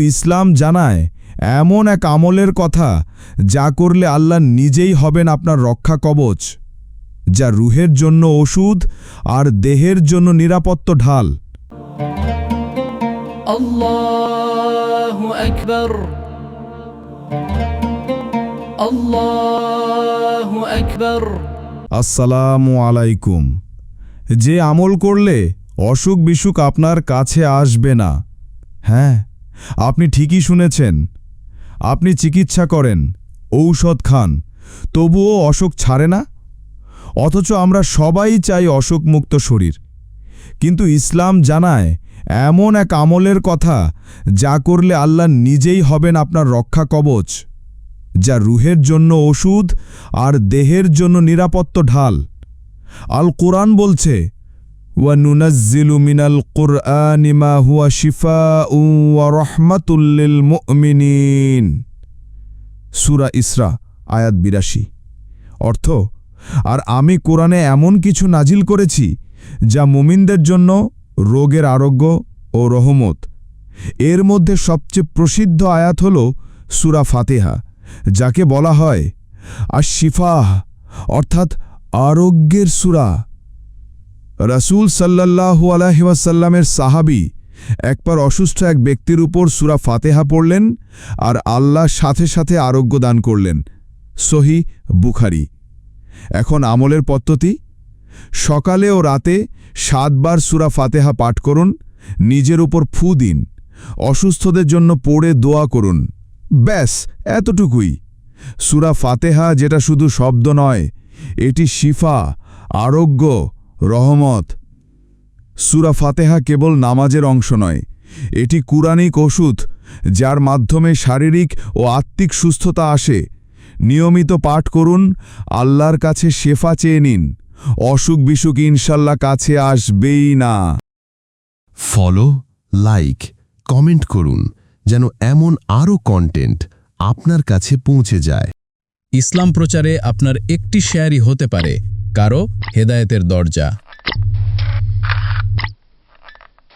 ইসলাম জানায় এমন এক আমলের কথা যা করলে আল্লাহ নিজেই হবেন আপনার রক্ষা কবচ যা রুহের জন্য ওষুধ আর দেহের জন্য নিরাপত্ত ঢাল। আসসালামু আলাইকুম। যে আমল করলে অসুখ বিসুখ আপনার কাছে আসবে না। হ্যাঁ আপনি ঠিকই শুনেছেন। আপনি চিকিৎসা করেন, ঔষধ খান, তবুও অসুখ ছাড়ে না? অথচ আমরা সবাই চাই অসুখমুক্ত শরীর। কিন্তু ইসলাম জানায়, এমন এক আমলের কথা যা করলে আল্লাহ নিজেই হবেন আপনার রক্ষা কবচ, যা রুহের জন্য ওষুধ আর দেহের জন্য নিরাপত্ত ঢাল। আল কোরআন বলছে وننزل من القرآن ما هو شفاء ورحمة للمؤمنين সুরা ইসরা, আয়াত বিরাশি। অর্থ, আর আমি কোরআনে এমন কিছু নাজিল করেছি, যা মুমিনদের জন্য রোগের আরোগ্য ও রহমত। এর মধ্যে সবচেয়ে প্রসিদ্ধ আয়াত হল সুরা ফাতেহা, যাকে বলা হয় আর শিফাহ অর্থাৎ আরোগ্যের সুরা। রাসূল সাল্লাল্লাহু আলহিবাসাল্লামের সাহাবি একবার অসুস্থ এক ব্যক্তির উপর সুরা ফাতেহা পড়লেন আর আল্লাহ সাথে সাথে আরোগ্য দান করলেন। সহি বুখারি। এখন আমলের পদ্ধতি? সকালে ও রাতে সাতবার সুরা ফাতেহা পাঠ করুন, নিজের উপর ফু দিন, অসুস্থদের জন্য পড়ে দোয়া করুন। ব্যাস, এতটুকুই। সুরা ফাতেহা যেটা শুধু শব্দ নয়, এটি শিফা, আরোগ্য রহমত। সুরা ফাতেহা কেবল নামাজের অংশ নয় এটি কুরানিক ওষুধ যার মাধ্যমে শারীরিক ও আত্মিক সুস্থতা আসে। নিয়মিত পাঠ করুন আল্লাহর কাছে শেফা চেয়ে নিন অসুখ বিসুখ ইনশাল্লাহ কাছে আসবেই না। ফলো লাইক কমেন্ট করুন যেন এমন আরও কন্টেন্ট আপনার কাছে পৌঁছে যায়। ইসলাম প্রচারে আপনার একটি শেয়ারই হতে পারে। কারও হেদায়েতের দরজা।